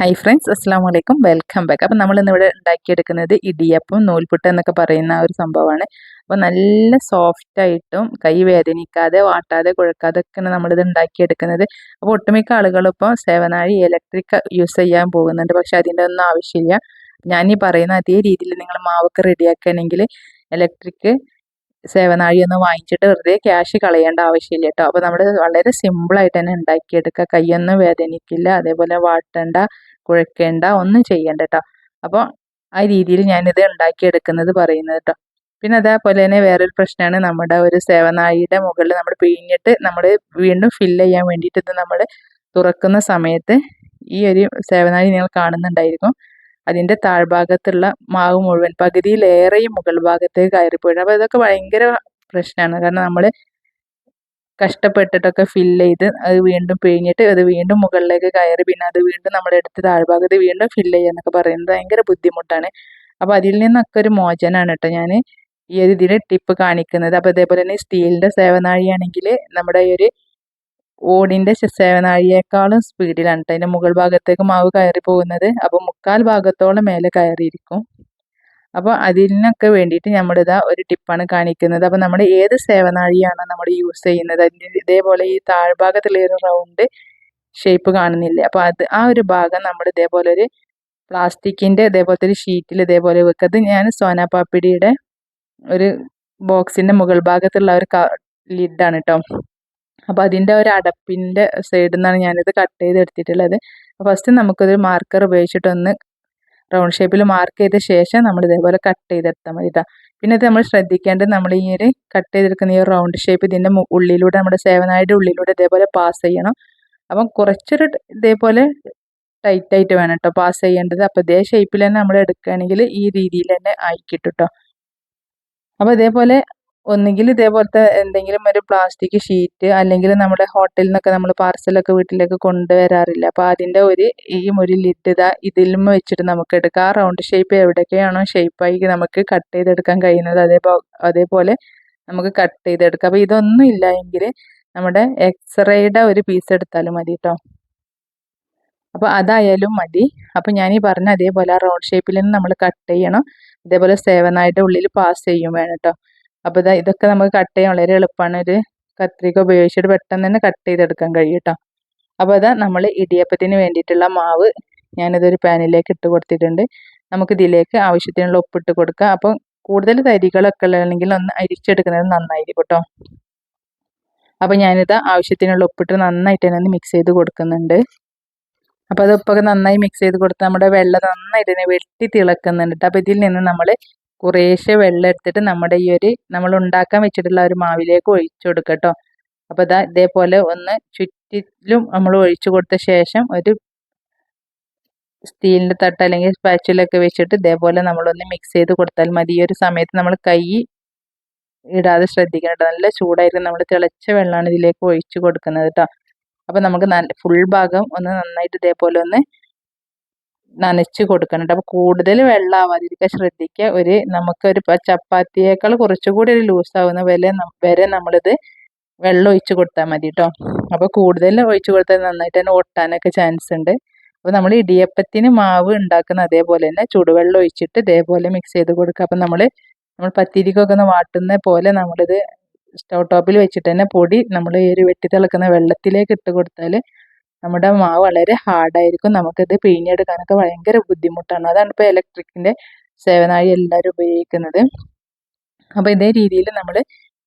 Hi friends അസ്സാം വലൈക്കും welcome back അപ്പം നമ്മൾ ഇന്നിവിടെ ഉണ്ടാക്കിയെടുക്കുന്നത് ഇടിയപ്പം നൂൽപുട്ട് എന്നൊക്കെ പറയുന്ന ഒരു സംഭവമാണ്. അപ്പോൾ നല്ല സോഫ്റ്റ് ആയിട്ടും കൈ വേദനിക്കാതെ വാട്ടാതെ കുഴക്കാതെ ഒക്കെയാണ് നമ്മളിത് ഉണ്ടാക്കിയെടുക്കുന്നത്. അപ്പോൾ ഒട്ടുമിക്ക ആളുകളും ഇപ്പോൾ സേവനാഴി ഇലക്ട്രിക് യൂസ് ചെയ്യാൻ പോകുന്നുണ്ട്. പക്ഷെ അതിന്റെ ഒന്നും ആവശ്യമില്ല. ഞാൻ ഈ പറയുന്ന അതേ രീതിയിൽ നിങ്ങൾ മാവൊക്കെ റെഡിയാക്കുകയാണെങ്കിൽ ഇലക്ട്രിക് സേവനാഴി ഒന്ന് വാങ്ങിച്ചിട്ട് വെറുതെ ക്യാഷ് കളയേണ്ട ആവശ്യമില്ല കേട്ടോ. അപ്പോൾ നമ്മൾ വളരെ സിമ്പിളായിട്ട് തന്നെ ഉണ്ടാക്കിയെടുക്കുക. കൈയൊന്നും വേദനിക്കില്ല. അതേപോലെ വാട്ടേണ്ട കുഴക്കേണ്ട ഒന്നും ചെയ്യണ്ട കേട്ടോ. അപ്പോൾ ആ രീതിയിൽ ഞാനിത് ഉണ്ടാക്കിയെടുക്കുന്നത് പറയുന്നത് കേട്ടോ. പിന്നെ അതേപോലെ തന്നെ വേറൊരു പ്രശ്നമാണ് നമ്മുടെ ഒരു സേവനാഴിയുടെ മുകളിൽ നമ്മൾ പിഴിഞ്ഞിട്ട് നമ്മൾ വീണ്ടും ഫില്ല് ചെയ്യാൻ വേണ്ടിയിട്ട് ഇത് നമ്മൾ തുറക്കുന്ന സമയത്ത് ഈ ഒരു സേവനാഴി നിങ്ങൾ കാണുന്നുണ്ടായിരിക്കും. അതിന്റെ താഴ്ഭാഗത്തുള്ള മാവ് മുഴുവൻ പകുതിയിലേറെയും മുകൾ ഭാഗത്തേക്ക് കയറിപ്പോയിട്ട് അപ്പോൾ ഇതൊക്കെ ഭയങ്കര പ്രശ്നമാണ്. കാരണം നമ്മൾ കഷ്ടപ്പെട്ടിട്ടൊക്കെ ഫിൽ ചെയ്ത് അത് വീണ്ടും പിഴിഞ്ഞിട്ട് അത് വീണ്ടും മുകളിലേക്ക് കയറി പിന്നെ അത് വീണ്ടും നമ്മുടെ അടുത്ത് താഴ്ഭാഗത്ത് വീണ്ടും ഫിൽ ചെയ്യുക എന്നൊക്കെ പറയുന്നത് ഭയങ്കര ബുദ്ധിമുട്ടാണ്. അപ്പോൾ അതിൽ നിന്നൊക്കെ ഒരു മോചനമാണ് കേട്ടോ ഞാൻ ഈ ഒരു ഇതിൽ ടിപ്പ് കാണിക്കുന്നത്. അപ്പോൾ അതേപോലെ തന്നെ സ്റ്റീലിന്റെ സേവനാഴിയാണെങ്കിൽ നമ്മുടെ ഈ ഒരു ഓടിന്റെ സേവനാഴിയേക്കാളും സ്പീഡിലാണ് അതിന്റെ മുകൾ ഭാഗത്തേക്ക് മാവ് കയറി പോകുന്നത്. അപ്പോൾ മുക്കാൽ ഭാഗത്തോളം മേലെ കയറിയിരിക്കും. അപ്പോൾ അതിനൊക്കെ വേണ്ടിയിട്ട് ഇതാ ഒരു ടിപ്പാണ് കാണിക്കുന്നത്. അപ്പോൾ നമ്മൾ ഏത് സേവനാഴിയാണോ നമ്മൾ യൂസ് ചെയ്യുന്നത്? അതിന്റെ ഇതേപോലെ ഈ താഴ്ഭാഗത്തുള്ള ഒരു റൗണ്ട് ഷേപ്പ് കാണുന്നില്ല? അപ്പോൾ അത് ആ ഒരു ഭാഗം നമ്മൾ ഇതേപോലെ ഒരു പ്ലാസ്റ്റിക്കിന്റെ ഇതേപോലത്തെ ഒരു ഷീറ്റിൽ ഇതേപോലെ വെക്കുക. അത് ഞാൻ സോനാപാപ്പിടിയുടെ ഒരു ബോക്സിന്റെ മുകൾ ഭാഗത്തുള്ള ഒരു ലിഡാണ് കേട്ടോ അപ്പോൾ അതിന്റെ ഒരു അടപ്പിന്റെ സൈഡിൽ നിന്നാണ് ഞാനിത് കട്ട് ചെയ്ത് എടുത്തിട്ടുള്ളത്. ഫസ്റ്റ് നമുക്കൊരു മാർക്കർ ഉപയോഗിച്ചിട്ടൊന്ന് റൗണ്ട് ഷേപ്പിൽ മാർക്ക് ചെയ്ത ശേഷം നമ്മൾ ഇതേപോലെ കട്ട് ചെയ്തെടുത്താൽ മതി പിന്നെ ഇത് നമ്മൾ ശ്രദ്ധിക്കേണ്ടത് നമ്മൾ ഈ ഒരു കട്ട് ചെയ്തെടുക്കുന്ന ഈ റൗണ്ട് ഷേപ്പ് ഇതിന്റെ ഉള്ളിലൂടെ നമ്മുടെ സേവനായുടെ ഉള്ളിലൂടെ ഇതേപോലെ പാസ് ചെയ്യണം. അപ്പം കുറച്ചൊരു ഇതേപോലെ ടൈറ്റ് ആയിട്ട് വേണം കേട്ടോ പാസ് ചെയ്യേണ്ടത്. അപ്പോൾ ഇതേ ഷേപ്പിൽ തന്നെ നമ്മൾ എടുക്കുകയാണെങ്കിൽ ഈ രീതിയിൽ തന്നെ ആയിക്കിട്ടും കേട്ടോ അപ്പോൾ ഇതേപോലെ ഒന്നുകിൽ ഇതേപോലത്തെ എന്തെങ്കിലും ഒരു പ്ലാസ്റ്റിക് ഷീറ്റ് അല്ലെങ്കിൽ നമ്മുടെ ഹോട്ടലിൽ നിന്നൊക്കെ നമ്മൾ പാർസലൊക്കെ വീട്ടിലേക്ക് കൊണ്ടുവരാറില്ല. അപ്പോൾ അതിന്റെ ഒരു ഈ ഒരു ലിഡ് ഇതാ ഇതിലും വെച്ചിട്ട് നമുക്ക് എടുക്കാം. ആ റൗണ്ട് ഷേപ്പ് എവിടെയൊക്കെയാണോ ഷേപ്പായി നമുക്ക് കട്ട് ചെയ്തെടുക്കാൻ കഴിയുന്നത് അതേപോലെ അതേപോലെ നമുക്ക് കട്ട് ചെയ്തെടുക്കാം. അപ്പോൾ ഇതൊന്നും ഇല്ല എങ്കിൽ നമ്മുടെ എക്സ്റേയുടെ ഒരു പീസ് എടുത്താലും മതി കേട്ടോ അപ്പോൾ അതായാലും മതി. അപ്പോൾ ഞാൻ ഈ പറഞ്ഞ അതേപോലെ ആ റൗണ്ട് ഷേപ്പിൽ നിന്ന് നമ്മൾ കട്ട് ചെയ്യണം. ഇതേപോലെ സേവനായിട്ട് ഉള്ളിൽ പാസ് ചെയ്യും വേണം കേട്ടോ അപ്പോൾ ഇതാ ഇതൊക്കെ നമുക്ക് കട്ട് ചെയ്യാൻ വളരെ എളുപ്പമാണ് ഒരു കത്രിക ഉപയോഗിച്ചിട്ട് പെട്ടെന്ന് തന്നെ കട്ട് ചെയ്തെടുക്കാൻ കഴിയും കേട്ടോ അപ്പോൾ അതാ നമ്മൾ ഇടിയപ്പത്തിന് വേണ്ടിയിട്ടുള്ള മാവ് ഞാനിതൊരു പാനിലേക്ക് ഇട്ട് കൊടുത്തിട്ടുണ്ട്. നമുക്ക് ഇതിലേക്ക് ആവശ്യത്തിനുള്ള ഉപ്പിട്ട് കൊടുക്കാം. അപ്പോൾ കൂടുതൽ തരികളൊക്കെ ഉള്ളതെങ്കിൽ ഒന്ന് അരിച്ചെടുക്കുന്നത് നന്നായിരിക്കും കേട്ടോ അപ്പോൾ ഞാനിത് ആവശ്യത്തിനുള്ള ഉപ്പിട്ട് നന്നായിട്ട് തന്നെ മിക്സ് ചെയ്ത് കൊടുക്കുന്നുണ്ട്. അപ്പോൾ അത് ഉപ്പൊക്കെ നന്നായി മിക്സ് ചെയ്ത് കൊടുത്ത് നമ്മുടെ വെള്ളം നന്നായിട്ട് തന്നെ വെട്ടി തിളക്കുന്നുണ്ട് അപ്പോൾ ഇതിൽ നിന്ന് നമ്മൾ കുറേശ്ശെ വെള്ളം എടുത്തിട്ട് നമ്മുടെ ഈ ഒരു നമ്മൾ ഉണ്ടാക്കാൻ വെച്ചിട്ടുള്ള ഒരു മാവിലേക്ക് ഒഴിച്ചു കൊടുക്കട്ടോ അപ്പോൾ ഇതാ ഇതേപോലെ ഒന്ന് ചുറ്റിലും നമ്മൾ ഒഴിച്ചു കൊടുത്ത ശേഷം ഒരു സ്റ്റീലിന്റെ തട്ട് അല്ലെങ്കിൽ സ്പാച്ചിലൊക്കെ വെച്ചിട്ട് ഇതേപോലെ നമ്മളൊന്ന് മിക്സ് ചെയ്ത് കൊടുത്താൽ മതി. ഈ ഒരു സമയത്ത് നമ്മൾ കൈ ഇടാതെ ശ്രദ്ധിക്കണം നല്ല ചൂടായിരിക്കും നമ്മൾ തിളച്ച വെള്ളമാണ് ഇതിലേക്ക് ഒഴിച്ചു കൊടുക്കുന്നത് കേട്ടോ അപ്പോൾ നമുക്ക് നല്ല ഫുൾ ഭാഗം ഒന്ന് നന്നായിട്ട് ഇതേപോലെ ഒന്ന് നനച്ച് കൊടുക്കുന്നുണ്ട്. അപ്പോൾ കൂടുതൽ വെള്ളം ആവാതിരിക്കാൻ ശ്രദ്ധിക്കുക. ഒരു നമുക്കൊരു ചപ്പാത്തിയേക്കാൾ കുറച്ചുകൂടി ഒരു ലൂസ് ആവുന്ന വരെ വരെ നമ്മളിത് വെള്ളം ഒഴിച്ച് കൊടുത്താൽ മതി കേട്ടോ അപ്പോൾ കൂടുതൽ ഒഴിച്ച് കൊടുത്താൽ നന്നായിട്ട് തന്നെ ഒട്ടാനൊക്കെ ചാൻസ് ഉണ്ട്. അപ്പോൾ നമ്മൾ ഇടിയപ്പത്തിന് മാവ് ഉണ്ടാക്കുന്ന അതേപോലെ തന്നെ ചൂടുവെള്ളം ഒഴിച്ചിട്ട് ഇതേപോലെ മിക്സ് ചെയ്ത് കൊടുക്കുക. അപ്പം നമ്മൾ നമ്മൾ പത്തിരിക്കൊക്കെ ഒന്ന് വാട്ടുന്ന പോലെ നമ്മളിത് സ്റ്റൗ ടോപ്പിൽ വെച്ചിട്ട് തന്നെ പൊടി നമ്മൾ ഈ ഒരു വെട്ടി തിളക്കുന്ന വെള്ളത്തിലേക്ക് ഇട്ട് കൊടുത്താൽ നമ്മുടെ മാവ് വളരെ ഹാർഡായിരിക്കും നമുക്കിത് പിഴിഞ്ഞെടുക്കാനൊക്കെ ഭയങ്കര ബുദ്ധിമുട്ടാണ്. അതാണ് ഇപ്പോൾ ഇലക്ട്രിക്കിന്റെ സേവനായി എല്ലാവരും ഉപയോഗിക്കുന്നത്. അപ്പോൾ ഇതേ രീതിയിൽ നമ്മൾ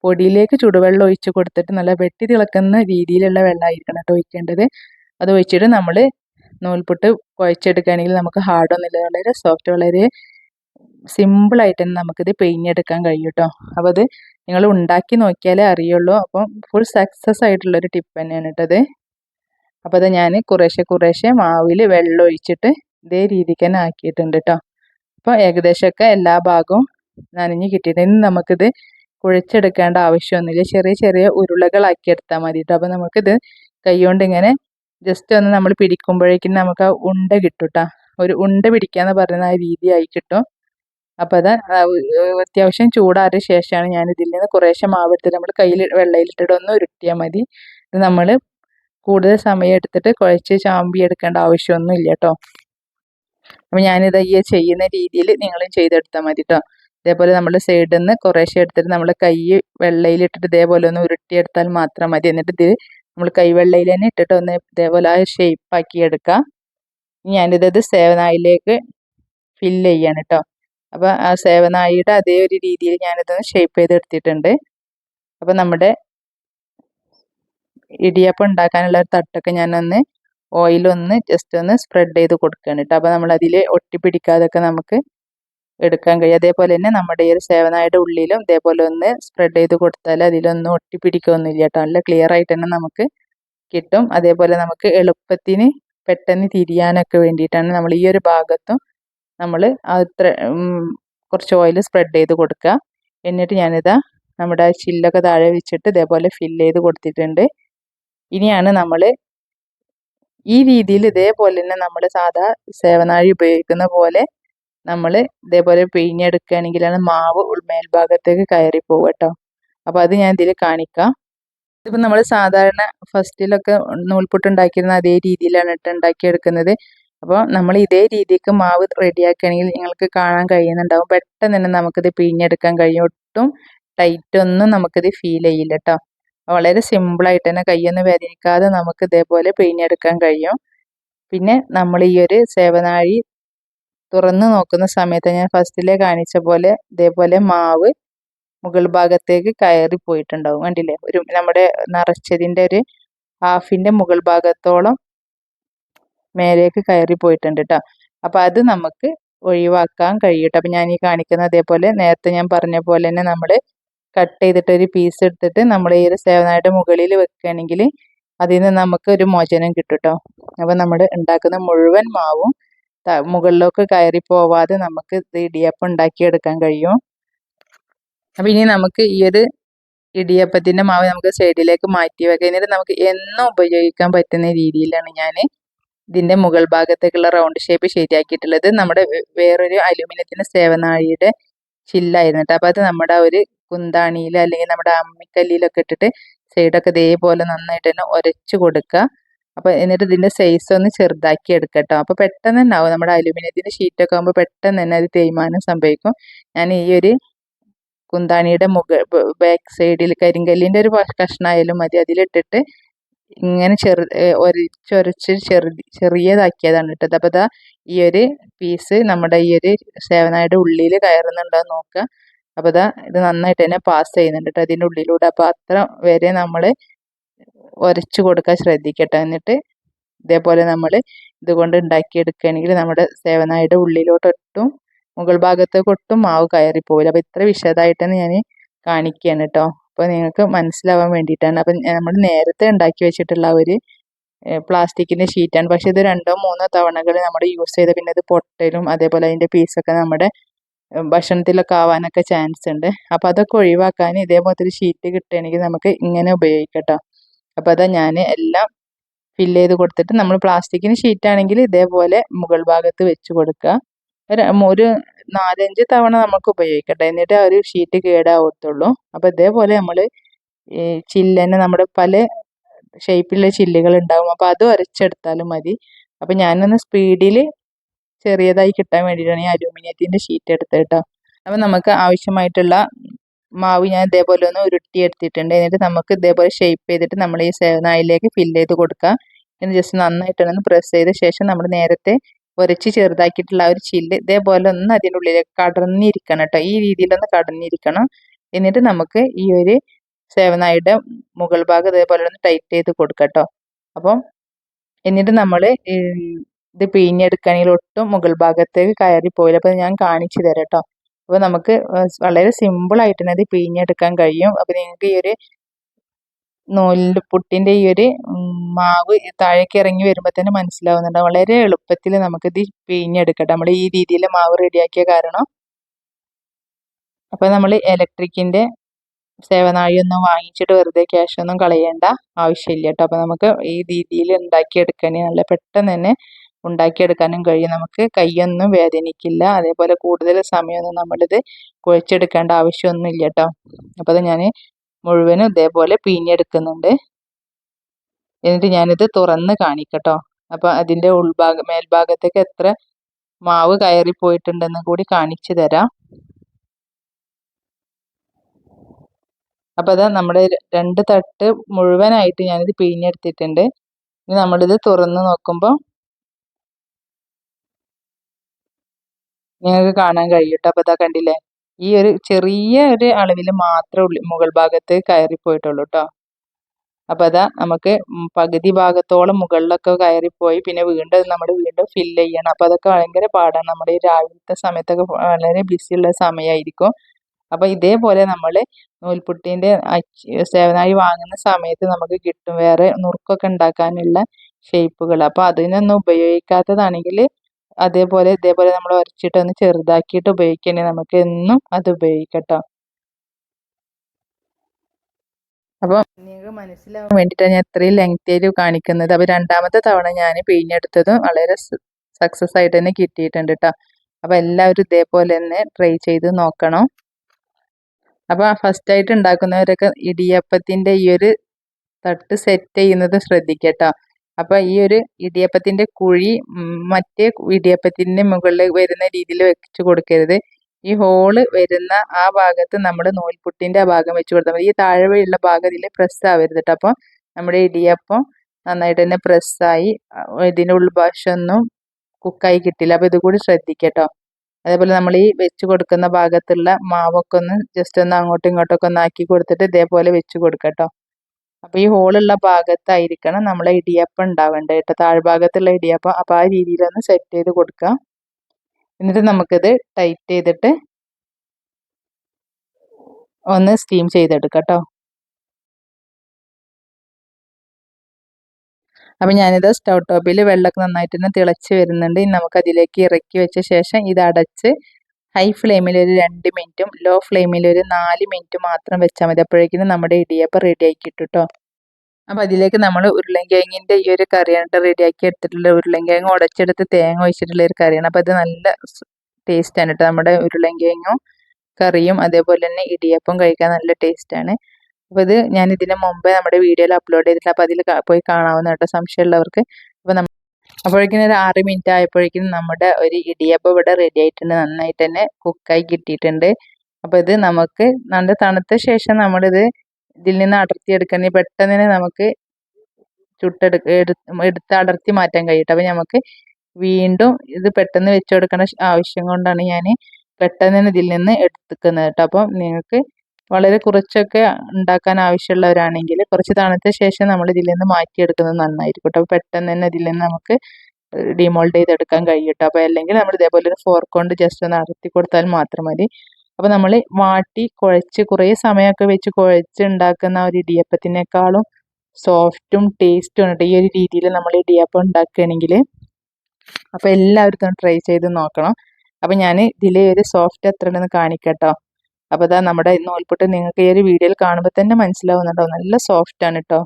പൊടിയിലേക്ക് ചുടുവെള്ളം ഒഴിച്ച് കൊടുത്തിട്ട് നല്ല വെട്ടി തിളക്കുന്ന രീതിയിലുള്ള വെള്ളമായിരിക്കണം കേട്ടോ ഒഴിക്കേണ്ടത്. അത് ഒഴിച്ചിട്ട് നമ്മൾ നൂൽപുട്ട് കുഴച്ചെടുക്കുകയാണെങ്കിൽ നമുക്ക് ഹാർഡൊന്നുമില്ല വളരെ സോഫ്റ്റ് വളരെ സിമ്പിളായിട്ട് തന്നെ നമുക്കിത് പിഴിഞ്ഞെടുക്കാൻ കഴിയും കേട്ടോ. അപ്പോൾ അത് നിങ്ങൾ ഉണ്ടാക്കി നോക്കിയാലേ അറിയുള്ളൂ. അപ്പം ഫുൾ സക്സസ് ആയിട്ടുള്ളൊരു ടിപ്പ് തന്നെയാണ് കേട്ടത്. അപ്പോൾ അത് ഞാൻ കുറേശ്ശെ കുറേശ്ശെ മാവിൽ വെള്ളം ഒഴിച്ചിട്ട് ഇതേ രീതിക്ക് തന്നെ ആക്കിയിട്ടുണ്ട് കേട്ടോ അപ്പോൾ ഏകദേശമൊക്കെ എല്ലാ ഭാഗവും നനഞ്ഞ് കിട്ടിയിട്ട് ഇനി നമുക്കിത് കുഴച്ചെടുക്കേണ്ട ആവശ്യമൊന്നുമില്ല. ചെറിയ ചെറിയ ഉരുളകളാക്കി എടുത്താൽ മതി കേട്ടോ അപ്പോൾ നമുക്കിത് കൈകൊണ്ട് ഇങ്ങനെ ജസ്റ്റ് ഒന്ന് നമ്മൾ പിടിക്കുമ്പോഴേക്കും നമുക്ക് ആ ഉണ്ട കിട്ടും ഒരു ഉണ്ട പിടിക്കാന്ന് പറയുന്ന ആ രീതിയായി കിട്ടും. അപ്പോൾ അത് അത്യാവശ്യം ചൂടാറിയ ശേഷമാണ് ഞാൻ ഇതിൽ നിന്ന് കുറേശ്ശെ മാവെടുത്ത് നമ്മൾ കയ്യിൽ വെള്ളയിലിട്ടിട്ട് ഒന്ന് ഉരുട്ടിയാൽ മതി. ഇത് നമ്മൾ കൂടുതൽ സമയം എടുത്തിട്ട് കുഴച്ച് ചാമ്പി എടുക്കേണ്ട ആവശ്യമൊന്നും ഇല്ല കേട്ടോ അപ്പം ഞാനിത് ഈ ചെയ്യുന്ന രീതിയിൽ നിങ്ങളും ചെയ്തെടുത്താൽ മതി കേട്ടോ ഇതേപോലെ നമ്മൾ സൈഡിൽ നിന്ന് കുറേശ്ശെ എടുത്തിട്ട് നമ്മൾ കൈ വെള്ളയിലിട്ടിട്ട് ഇതേപോലെ ഒന്ന് ഉരുട്ടിയെടുത്താൽ മാത്രം മതി. എന്നിട്ട് ഇത് നമ്മൾ കൈ വെള്ളയിൽ തന്നെ ഇട്ടിട്ട് ഒന്ന് ഇതേപോലെ ആ ഷേപ്പാക്കി എടുക്കാം. ഞാനിത് സേവനായിലേക്ക് ഫില്ല് ചെയ്യാണ് കേട്ടോ അപ്പോൾ ആ സേവനായിയുടെ അതേ ഒരു രീതിയിൽ ഞാനിതൊന്ന് ഷേപ്പ് ചെയ്ത് എടുത്തിട്ടുണ്ട് അപ്പോൾ നമ്മുടെ ഇടിയപ്പം ഉണ്ടാക്കാനുള്ള ഒരു തട്ടൊക്കെ ഞാനൊന്ന് ഓയിലൊന്ന് ജസ്റ്റ് ഒന്ന് സ്പ്രെഡ് ചെയ്ത് കൊടുക്കുകയാണ് കേട്ടോ അപ്പോൾ നമ്മൾ അതിൽ ഒട്ടിപ്പിടിക്കാതൊക്കെ നമുക്ക് എടുക്കാൻ കഴിയും. അതേപോലെ തന്നെ നമ്മുടെ ഈ ഒരു സേവനായുടെ ഉള്ളിലും ഇതേപോലെ ഒന്ന് സ്പ്രെഡ് ചെയ്ത് കൊടുത്താൽ അതിലൊന്നും ഒട്ടിപ്പിടിക്കുകയൊന്നുമില്ല കേട്ടോ നല്ല ക്ലിയർ ആയിട്ട് തന്നെ നമുക്ക് കിട്ടും. അതേപോലെ നമുക്ക് എളുപ്പത്തിന് പെട്ടെന്ന് തിരിയാനൊക്കെ വേണ്ടിയിട്ടാണ് നമ്മൾ ഈ ഒരു ഭാഗത്തും നമ്മൾ അത്ര കുറച്ച് ഓയിൽ സ്പ്രെഡ് ചെയ്ത് കൊടുക്കുക എന്നിട്ട് ഞാനിതാ നമ്മുടെ ചില്ലൊക്കെ താഴെ വെച്ചിട്ട് ഇതേപോലെ ഫില്ല് ചെയ്ത് കൊടുത്തിട്ടുണ്ട്. ഇനിയാണ് നമ്മൾ ഈ രീതിയിൽ ഇതേപോലെ തന്നെ നമ്മൾ സാധാ സേവനാഴി ഉപയോഗിക്കുന്ന പോലെ നമ്മൾ ഇതേപോലെ പിഴിഞ്ഞെടുക്കുകയാണെങ്കിലാണ് മാവ് ഉൾമേൽഭാഗത്തേക്ക് കയറി പോകും കേട്ടോ അപ്പോൾ അത് ഞാൻ ഇതിൽ കാണിക്കാം. ഇതിപ്പോൾ നമ്മൾ സാധാരണ ഫസ്റ്റിലൊക്കെ നൂൽപുട്ട് ഉണ്ടാക്കിയിരുന്ന അതേ രീതിയിലാണ് ഇട്ട് ഉണ്ടാക്കിയെടുക്കുന്നത്. അപ്പോൾ നമ്മൾ ഇതേ രീതിക്ക് മാവ് റെഡിയാക്കുകയാണെങ്കിൽ നിങ്ങൾക്ക് കാണാൻ കഴിയുന്നുണ്ടാവും. പെട്ടെന്ന് തന്നെ നമുക്കിത് പിഴിഞ്ഞെടുക്കാൻ കഴിയും. ഒട്ടും ടൈറ്റ് ഒന്നും നമുക്കിത് ഫീൽ ചെയ്യില്ല കേട്ടോ വളരെ സിമ്പിളായിട്ട് തന്നെ കയ്യൊന്നും വേദനിക്കാതെ നമുക്ക് ഇതേപോലെ പിഴിഞ്ഞെടുക്കാൻ കഴിയും. പിന്നെ നമ്മൾ ഈ ഒരു സേവനാഴി തുറന്ന് നോക്കുന്ന സമയത്ത് ഞാൻ ഫസ്റ്റിലെ കാണിച്ച പോലെ ഇതേപോലെ മാവ് മുകൾ ഭാഗത്തേക്ക് കയറി പോയിട്ടുണ്ടാവും കണ്ടില്ലേ? ഒരു നമ്മുടെ നിറച്ചതിന്റെ ഒരു ഹാഫിന്റെ മുകൾ ഭാഗത്തോളം മേലേക്ക് കയറി പോയിട്ടുണ്ട് കേട്ടോ അപ്പം അത് നമുക്ക് ഒഴിവാക്കാൻ കഴിയും കേട്ടോ അപ്പം ഞാൻ ഈ കാണിക്കുന്ന അതേപോലെ നേരത്തെ ഞാൻ പറഞ്ഞ പോലെ തന്നെ നമ്മൾ കട്ട് ചെയ്തിട്ട് ഒരു പീസ് എടുത്തിട്ട് നമ്മൾ ഈ ഒരു സേവനായിട്ട് മുകളിൽ വെക്കുകയാണെങ്കിൽ അതിൽ നിന്ന് നമുക്ക് ഒരു മോചനം കിട്ടും കേട്ടോ അപ്പോൾ നമ്മൾ ഉണ്ടാക്കുന്ന മുഴുവൻ മാവും മുകളിലേക്ക് കയറി പോവാതെ നമുക്ക് ഇത് ഇടിയപ്പം ഉണ്ടാക്കിയെടുക്കാൻ കഴിയും. അപ്പം ഇനി നമുക്ക് ഈ ഒരു ഇടിയപ്പത്തിന്റെ മാവ് നമുക്ക് സൈഡിലേക്ക് മാറ്റി വെക്കാം. എന്നിട്ട് നമുക്ക് എന്നും ഉപയോഗിക്കാൻ പറ്റുന്ന രീതിയിലാണ് ഞാൻ ഇതിന്റെ മുകൾ ഭാഗത്തേക്കുള്ള റൗണ്ട് ഷേപ്പ് ശരിയാക്കിയിട്ടുള്ളത്. നമ്മുടെ വേറൊരു അലുമിനിയത്തിന്റെ സേവനാഴിയുടെ ചില്ലായിരുന്നു കേട്ടോ അപ്പോൾ അത് നമ്മുടെ ഒരു കുന്താണിയിൽ അല്ലെങ്കിൽ നമ്മുടെ അമ്മിക്കല്ലിയിലൊക്കെ ഇട്ടിട്ട് സൈഡൊക്കെ ഇതേപോലെ നന്നായിട്ട് തന്നെ ഉരച്ച് കൊടുക്കുക. അപ്പോൾ എന്നിട്ട് ഇതിന്റെ സൈസ് ഒന്ന് ചെറുതാക്കി എടുക്കട്ടോ. അപ്പോൾ പെട്ടെന്ന് തന്നെ ആവും. നമ്മുടെ അലുമിനിയത്തിന്റെ ഷീറ്റൊക്കെ ആകുമ്പോൾ പെട്ടെന്ന് തന്നെ അത് തേയ്മാനം സംഭവിക്കും. ഞാൻ ഈ ഒരു കുന്താണിയുടെ മുക ബാക്ക് സൈഡിൽ കരിങ്കല്ലിന്റെ ഒരു കഷ്ണമായാലും മതി. അതിലിട്ടിട്ട് ഇങ്ങനെ ചെറു ഒരച്ചൊരച്ച് ചെറു ചെറിയതാക്കിയതാണ് ഇട്ടത്. അപ്പോൾ ഈ ഒരു പീസ് നമ്മുടെ ഈ ഒരു സേവനായുടെ ഉള്ളിൽ കയറുന്നുണ്ടോ നോക്കുക. അപ്പോൾ ഇതാ ഇത് നന്നായിട്ട് തന്നെ പാസ് ചെയ്യുന്നുണ്ട് കേട്ടോ അതിന്റെ ഉള്ളിലൂടെ അപ്പോൾ അത്ര വരെ നമ്മൾ ഉരച്ചു കൊടുക്കാൻ ശ്രദ്ധിക്കട്ടെ. എന്നിട്ട് ഇതേപോലെ നമ്മൾ ഇതുകൊണ്ട് ഉണ്ടാക്കിയെടുക്കുകയാണെങ്കിൽ നമ്മുടെ സേവനായുടെ ഉള്ളിലോട്ടൊട്ടും മുകൾ ഭാഗത്തേക്ക് ഒട്ടും മാവ് കയറി പോകില്ല അപ്പോൾ ഇത്ര വിശദമായിട്ടാണ് ഞാൻ കാണിക്കുകയാണ് കേട്ടോ അപ്പോൾ നിങ്ങൾക്ക് മനസ്സിലാവാൻ വേണ്ടിയിട്ടാണ്. അപ്പം നമ്മൾ നേരത്തെ ഉണ്ടാക്കി വെച്ചിട്ടുള്ള ഒരു പ്ലാസ്റ്റിക്കിന്റെ ഷീറ്റാണ് പക്ഷേ ഇത് രണ്ടോ മൂന്നോ തവണകൾ നമ്മൾ യൂസ് ചെയ്ത പിന്നെ ഇത് പൊട്ടലും അതേപോലെ അതിന്റെ പീസൊക്കെ നമ്മുടെ ഭക്ഷണത്തിലൊക്കെ ആവാനൊക്കെ ചാൻസ് ഉണ്ട്. അപ്പോൾ അതൊക്കെ ഒഴിവാക്കാൻ ഇതേപോലത്തെ ഒരു ഷീറ്റ് കിട്ടുകയാണെങ്കിൽ നമുക്ക് ഇങ്ങനെ ഉപയോഗിക്കട്ടോ. കേട്ടോ അപ്പോൾ അതാ ഞാൻ എല്ലാം ഫില്ല് ചെയ്ത് കൊടുത്തിട്ട് നമ്മൾ പ്ലാസ്റ്റിക്കിന് ഷീറ്റാണെങ്കിൽ ഇതേപോലെ മുകൾ ഭാഗത്ത് വെച്ച് കൊടുക്കുക. ഒരു നാലഞ്ച് തവണ നമുക്ക് ഉപയോഗിക്കട്ടെ. എന്നിട്ട് ആ ഒരു ഷീറ്റ് കേടാവത്തുള്ളൂ. അപ്പോൾ ഇതേപോലെ നമ്മൾ ഈ ചില്ലന്നെ നമ്മുടെ പല ഷേപ്പിലുള്ള ചില്ലുകൾ ഉണ്ടാവും. അപ്പോൾ അത് വരച്ചെടുത്താലും മതി. അപ്പോൾ ഞാനൊന്ന് സ്പീഡിൽ ചെറിയതായി കിട്ടാൻ വേണ്ടിയിട്ടാണ് ഈ അലൂമിനിയത്തിന്റെ ഷീറ്റ് എടുത്തത് കേട്ടോ അപ്പോൾ നമുക്ക് ആവശ്യമായിട്ടുള്ള മാവ് ഞാൻ ഇതേപോലെ ഒന്ന് ഉരുട്ടി എടുത്തിട്ടുണ്ട് എന്നിട്ട് നമുക്ക് ഇതേപോലെ ഷേപ്പ് ചെയ്തിട്ട് നമ്മൾ ഈ സേവനായിലേക്ക് ഫില്ല് ചെയ്ത് കൊടുക്കുക എന്നിട്ട് ജസ്റ്റ് നന്നായിട്ടൊന്ന് പ്രസ് ചെയ്ത ശേഷം നമ്മൾ നേരത്തെ ഉരച്ച് ചെറുതാക്കിയിട്ടുള്ള ഒരു ചില്ല് ഇതേപോലെ ഒന്ന് അതിന്റെ ഉള്ളിലേക്ക് കടന്നിരിക്കണം കേട്ടോ ഈ രീതിയിലൊന്ന് കടന്നിരിക്കണം എന്നിട്ട് നമുക്ക് ഈ ഒരു സേവനായുടെ മുകൾ ഭാഗം ഇതേപോലെ ഒന്ന് ടൈറ്റ് ചെയ്ത് കൊടുക്കാം കേട്ടോ അപ്പം എന്നിട്ട് നമ്മൾ ഇത് പിഴിഞ്ഞെടുക്കുകയാണെങ്കിൽ ഒട്ടും മുകൾ ഭാഗത്തേക്ക് കയറി പോയില്ല. അപ്പോൾ ഞാൻ കാണിച്ചു തരാം കേട്ടോ അപ്പോൾ നമുക്ക് വളരെ സിമ്പിളായിട്ട് തന്നെ ഇത് പിഴിഞ്ഞെടുക്കാൻ കഴിയും. അപ്പോൾ നിങ്ങൾക്ക് ഈ ഒരു നൂലിന്റെ പുട്ടിന്റെ ഈ ഒരു മാവ് താഴേക്ക് ഇറങ്ങി വരുമ്പോൾ തന്നെ മനസ്സിലാവുന്നുണ്ട്. വളരെ എളുപ്പത്തിൽ നമുക്കിത് പിഴിഞ്ഞെടുക്കട്ടെ നമ്മൾ ഈ രീതിയിൽ മാവ് റെഡിയാക്കിയ കാരണം. അപ്പോൾ നമ്മൾ ഇലക്ട്രിക്കിന്റെ സേവനാഴിയൊന്നും വാങ്ങിച്ചിട്ട് വെറുതെ ക്യാഷ് ഒന്നും കളയേണ്ട ആവശ്യമില്ല കേട്ടോ. അപ്പോൾ നമുക്ക് ഈ രീതിയിൽ ഉണ്ടാക്കിയെടുക്കാനേ നല്ല പെട്ടെന്ന് തന്നെ ഉണ്ടാക്കിയെടുക്കാനും കഴിയും. നമുക്ക് കൈയൊന്നും വേദനിക്കില്ല. അതേപോലെ കൂടുതൽ സമയമൊന്നും നമ്മളിത് കുഴച്ചെടുക്കേണ്ട ആവശ്യമൊന്നും ഇല്ല കേട്ടോ. അപ്പോൾ അത് ഞാൻ മുഴുവനും ഇതേപോലെ പിഴിഞ്ഞെടുക്കുന്നുണ്ട് എന്നിട്ട് ഞാനിത് തുറന്ന് കാണിക്കട്ടോ. അപ്പോൾ അതിന്റെ ഉൾഭാഗം മേൽഭാഗത്തേക്ക് എത്ര മാവ് കയറി പോയിട്ടുണ്ടെന്ന് കൂടി കാണിച്ചു തരാം. അപ്പോൾ അതാ നമ്മുടെ രണ്ട് തട്ട് മുഴുവനായിട്ട് ഞാനിത് പിഴിഞ്ഞെടുത്തിട്ടുണ്ട് ഇനി നമ്മളിത് തുറന്ന് നോക്കുമ്പോൾ നിങ്ങൾക്ക് കാണാൻ കഴിയട്ടോ അപ്പൊ അപ്പോൾ ഇതാ കണ്ടില്ലേ? ഈ ഒരു ചെറിയ ഒരു അളവിൽ മാത്രമേ മുകൾ ഭാഗത്ത് കയറിപ്പോയിട്ടുള്ളൂ കേട്ടോ അപ്പോൾ അതാ നമുക്ക് പകുതി ഭാഗത്തോളം മുകളിലൊക്കെ കയറിപ്പോയി പിന്നെ വീണ്ടും നമ്മൾ വീണ്ടും ഫില്ല് ചെയ്യണം. അപ്പോൾ അതൊക്കെ ഭയങ്കര പാടാണ്. നമ്മുടെ ഈ രാവിലത്തെ സമയത്തൊക്കെ വളരെ ബിസി ഉള്ള സമയമായിരിക്കും അപ്പോൾ ഇതേപോലെ നമ്മൾ നൂൽപുട്ടിന്റെ സേവനായി വാങ്ങുന്ന സമയത്ത് നമുക്ക് കിട്ടും വേറെ നുറുക്കൊക്കെ ഉണ്ടാക്കാനുള്ള ഷേപ്പുകൾ അപ്പോൾ അതിനൊന്നും ഉപയോഗിക്കാത്തതാണെങ്കിൽ അതേപോലെ ഇതേപോലെ നമ്മൾ ഉരച്ചിട്ട് ഒന്ന് ചെറുതാക്കിയിട്ട് ഉപയോഗിക്കണേ. നമുക്ക് എന്നും അത് ഉപയോഗിക്കട്ടോ. അപ്പോൾ നിങ്ങൾക്ക് മനസ്സിലാവാൻ വേണ്ടിയിട്ടാണ് ഞാൻ ഇത്രയും ആയിട്ട് കാണിക്കുന്നത്. അപ്പോൾ രണ്ടാമത്തെ തവണ ഞാൻ പിഴിഞ്ഞെടുത്തതും വളരെ സക്സസ് ആയിട്ട് തന്നെ കിട്ടിയിട്ടുണ്ട് കേട്ടോ അപ്പോൾ എല്ലാവരും ഇതേപോലെ തന്നെ ട്രൈ ചെയ്ത് നോക്കണം. അപ്പോൾ ഫസ്റ്റ് ആയിട്ട് ഉണ്ടാക്കുന്നവരൊക്കെ ഇടിയപ്പത്തിന്റെ ഈ ഒരു തട്ട് സെറ്റ് ചെയ്യുന്നത് ശ്രദ്ധിക്കട്ടോ. അപ്പോൾ ഈ ഒരു ഇടിയപ്പത്തിന്റെ കുഴി മറ്റേ ഇടിയപ്പത്തിന്റെ മുകളിൽ വരുന്ന രീതിയിൽ വെച്ച് കൊടുക്കരുത്. ഈ ഹോൾ വരുന്ന ആ ഭാഗത്ത് നമ്മൾ നൂൽപുട്ടിന്റെ ആ ഭാഗം വെച്ച് കൊടുത്താൽ മതി. ഈ താഴെയുള്ള ഭാഗം ഇതിൽ പ്രസ് ആവരുത് കേട്ടോ അപ്പോൾ നമ്മുടെ ഇടിയപ്പം നന്നായിട്ട് തന്നെ പ്രസ്സായി ഇതിന്റെ ഉൾഭാഷമൊന്നും കുക്കായി കിട്ടില്ല. അപ്പോൾ ഇതുകൂടി ശ്രദ്ധിക്കട്ടോ അതേപോലെ നമ്മൾ ഈ വെച്ച് കൊടുക്കുന്ന ഭാഗത്തുള്ള മാവൊക്കെ ഒന്ന് ജസ്റ്റ് ഒന്ന് അങ്ങോട്ടും ഇങ്ങോട്ടൊക്കെ ഒന്ന് ആക്കി കൊടുത്തിട്ട് ഇതേപോലെ വെച്ച് കൊടുക്കട്ടോ അപ്പോൾ ഈ ഹോളുള്ള ഭാഗത്തായിരിക്കണം നമ്മളെ ഇടിയപ്പം ഉണ്ടാവേണ്ടത് കേട്ടോ. താഴ്ഭാഗത്തുള്ള ഇടിയപ്പം. അപ്പോൾ ആ രീതിയിലൊന്ന് സെറ്റ് ചെയ്ത് കൊടുക്കാം. എന്നിട്ട് നമുക്കിത് ടൈറ്റ് ചെയ്തിട്ട് ഒന്ന് സ്റ്റീം ചെയ്തെടുക്കാം കേട്ടോ. അപ്പം ഞാനിത് സ്റ്റൗ ടോപ്പിൽ വെള്ളമൊക്കെ നന്നായിട്ട് തന്നെ തിളച്ച് വരുന്നുണ്ട്. ഇനി നമുക്കതിലേക്ക് ഇറക്കി വെച്ച ശേഷം ഇത് അടച്ച് ഹൈ ഫ്ലെയിമിൽ ഒരു രണ്ട് മിനിറ്റും ലോ ഫ്ലെയിമിൽ ഒരു നാല് മിനിറ്റ് മാത്രം വെച്ചാൽ മതി. അപ്പോഴേക്കും നമ്മുടെ ഇടിയപ്പം റെഡി ആക്കി ഇട്ടുട്ടോ അപ്പം അതിലേക്ക് നമ്മൾ ഉരുളൻകിഴങ്ങിന്റെ ഈ ഒരു കറിയാണ് റെഡിയാക്കി എടുത്തിട്ടുള്ള ഉരുളൻകിഴങ്ങ് ഉടച്ചെടുത്ത് തേങ്ങ ഒഴിച്ചിട്ടുള്ള ഒരു കറിയാണ്. അപ്പം അത് നല്ല ടേസ്റ്റാണ് കേട്ടോ നമ്മുടെ ഉരുളൻകിഴങ്ങും കറിയും അതേപോലെ തന്നെ ഇടിയപ്പം കഴിക്കാൻ നല്ല ടേസ്റ്റാണ് അപ്പോൾ ഇത് ഞാൻ ഇതിന് മുമ്പേ നമ്മുടെ വീഡിയോയിൽ അപ്ലോഡ് ചെയ്തിട്ടില്ല അപ്പോൾ അതിൽ പോയി കാണാവുന്ന കേട്ടോ സംശയമുള്ളവർക്ക്. അപ്പോൾ അപ്പോഴേക്കും ഒരു ആറ് മിനിറ്റ് ആയപ്പോഴേക്കും നമ്മുടെ ഒരു ഇടിയപ്പം ഇവിടെ റെഡി ആയിട്ടുണ്ട്. നന്നായിട്ട് തന്നെ കുക്കായി കിട്ടിയിട്ടുണ്ട്. അപ്പോൾ ഇത് നമുക്ക് നല്ല തണുത്ത ശേഷം നമ്മളിത് ഇതിൽ നിന്ന് അടർത്തിയെടുക്കണമെങ്കിൽ പെട്ടെന്ന് തന്നെ നമുക്ക് ചുട്ടെടു എടുത്ത് അടർത്തി മാറ്റാൻ കഴിയും അപ്പോൾ നമുക്ക് വീണ്ടും ഇത് പെട്ടെന്ന് വെച്ചു കൊടുക്കേണ്ട ആവശ്യം കൊണ്ടാണ് ഞാൻ പെട്ടെന്ന് തന്നെ ഇതിൽ നിന്ന് എടുത്തിക്കുന്നത് കേട്ടോ. അപ്പം നിങ്ങൾക്ക് വളരെ കുറച്ചൊക്കെ ഉണ്ടാക്കാൻ ആവശ്യമുള്ളവരാണെങ്കിൽ കുറച്ച് തണുത്ത ശേഷം നമ്മൾ ഇതിൽ നിന്ന് മാറ്റിയെടുക്കുന്നത് നന്നായിരിക്കും കേട്ടോ. പെട്ടെന്ന് തന്നെ ഇതിൽ നിന്ന് നമുക്ക് ഡിമോൾഡ് ചെയ്തെടുക്കാൻ കഴിയും കേട്ടോ. അപ്പോൾ അല്ലെങ്കിൽ നമ്മൾ ഇതേപോലെ ഒരു ഫോർക്ക് കൊണ്ട് ജസ്റ്റ് ഒന്ന് അടർത്തി കൊടുത്താൽ മാത്രം മതി. അപ്പോൾ നമ്മൾ വാട്ടി കുഴച്ച് കുറേ സമയമൊക്കെ വെച്ച് കുഴച്ച് ഉണ്ടാക്കുന്ന ഒരു ഇടിയപ്പത്തിനേക്കാളും സോഫ്റ്റും ടേസ്റ്റും ആണ് ഈ ഒരു രീതിയിൽ നമ്മൾ ഇടിയപ്പം ഉണ്ടാക്കുകയാണെങ്കിൽ. അപ്പോൾ എല്ലാവർക്കും ട്രൈ ചെയ്ത് നോക്കണം. അപ്പോൾ ഞാൻ ഇതിൽ ഒരു സോഫ്റ്റ് എത്ര ഉണ്ടെന്ന് കാണിക്കട്ടോ അപ്പോൾ ഇതാ നമ്മുടെ നൂൽപുട്ട് നിങ്ങൾക്ക് ഈ ഒരു വീഡിയോയിൽ കാണുമ്പോൾ തന്നെ മനസ്സിലാവുന്നുണ്ടോ? നല്ല സോഫ്റ്റ് ആണ് കേട്ടോ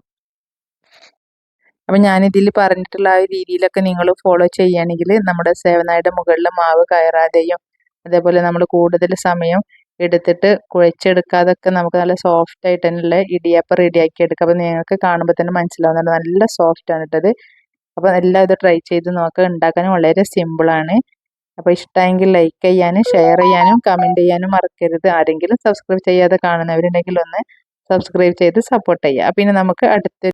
അപ്പം ഞാനിതിൽ പറഞ്ഞിട്ടുള്ള ആ രീതിയിലൊക്കെ നിങ്ങൾ ഫോളോ ചെയ്യുകയാണെങ്കിൽ നമ്മുടെ സേവനായുടെ മുകളിൽ മാവ് കയറാതെയും അതേപോലെ നമ്മൾ കൂടുതൽ സമയം എടുത്തിട്ട് കുഴച്ചെടുക്കാതൊക്കെ നമുക്ക് നല്ല സോഫ്റ്റ് ആയിട്ട് തന്നെയുള്ള ഇടിയപ്പം റെഡിയാക്കി എടുക്കാം. അപ്പോൾ നിങ്ങൾക്ക് കാണുമ്പോൾ തന്നെ മനസ്സിലാവുന്നുണ്ട്? നല്ല സോഫ്റ്റ് ആണ് ഇട്ടത് അപ്പോൾ എല്ലാം ഇത് ട്രൈ ചെയ്ത് നോക്കുക ഉണ്ടാക്കാനും വളരെ സിമ്പിളാണ് അപ്പോൾ ഇഷ്ടമെങ്കിൽ ലൈക്ക് ചെയ്യാനും ഷെയർ ചെയ്യാനും കമന്റ് ചെയ്യാനും മറക്കരുത്. ആരെങ്കിലും സബ്സ്ക്രൈബ് ചെയ്യാതെ കാണുന്നവരുണ്ടെങ്കിൽ ഒന്ന് സബ്സ്ക്രൈബ് ചെയ്ത് സപ്പോർട്ട് ചെയ്യുക. പിന്നെ നമുക്ക് അടുത്ത